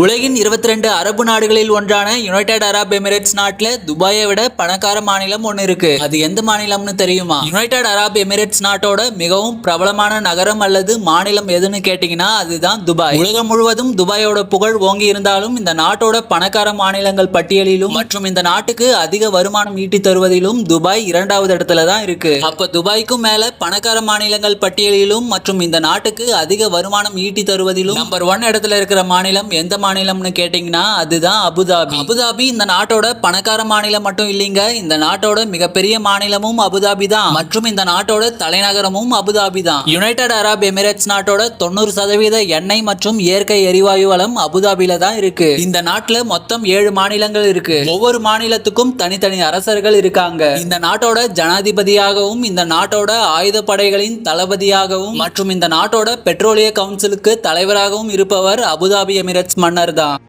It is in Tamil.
உலகின் 22 அரபு நாடுகளில் ஒன்றான யுனைடெட் அரப் எமிரேட்ஸ் நாட்டில் துபாயை விட பணக்கார மாநிலம் ஒன்று இருக்கு. அது எந்த மாநிலம்னு தெரியுமா? யுனைடெட் அரப் எமிரேட்ஸ் நாட்டோட மிகவும் பிரபலமான நகரம் அல்லது மாநிலம் எதுன்னு கேட்டீங்கன்னா அதுதான் துபாய். உலகம் முழுவதும் துபாயோட புகழ் ஓங்கி இருந்தாலும் இந்த நாட்டோட பணக்கார மாநிலங்கள் பட்டியலிலும் மற்றும் இந்த நாட்டுக்கு அதிக வருமானம் ஈட்டி தருவதிலும் துபாய் இரண்டாவது இடத்துல தான் இருக்கு. அப்ப துபாய்க்கும் மேல பணக்கார மாநிலங்கள் பட்டியலிலும் மற்றும் இந்த நாட்டுக்கு அதிக வருமானம் ஈட்டி தருவதிலும் நம்பர் ஒன் இடத்துல இருக்கிற மாநிலம் எந்த மாநிலம்னு கேட்டிங்கன்னா அதுதான் அபுதாபி. அபுதாபி இந்த நாட்டோட பணக்கார மாநிலம் மட்டும் இல்லைங்க. இந்த நாட்டோட மிகப்பெரிய மாநிலமும் அபுதாபி தான். மற்றும் இந்த நாட்டோட தலைநகரமும் அபுதாபி தான். யுனைடெட் அரப் எமிரேட்ஸ் நாட்டோட தொண்ணூறு சதவீத எண்ணெய் மற்றும் இயற்கை எரிவாயு வளம் அபுதாபியில தான் இருக்கு. இந்த நாட்டுல மொத்தம் ஏழு மாநிலங்கள் இருக்கு. ஒவ்வொரு மாநிலத்துக்கும் தனித்தனி அரசர்கள் இருக்காங்க. இந்த நாட்டோட ஜனாதிபதியாகவும் இந்த நாட்டோட ஆயுத படைகளின் தளபதியாகவும் மற்றும் இந்த நாட்டோட பெட்ரோலிய கவுன்சிலுக்கு தலைவராகவும் இருப்பவர் அபுதாபி எமிரேட்ஸ் மன்னர் தான்.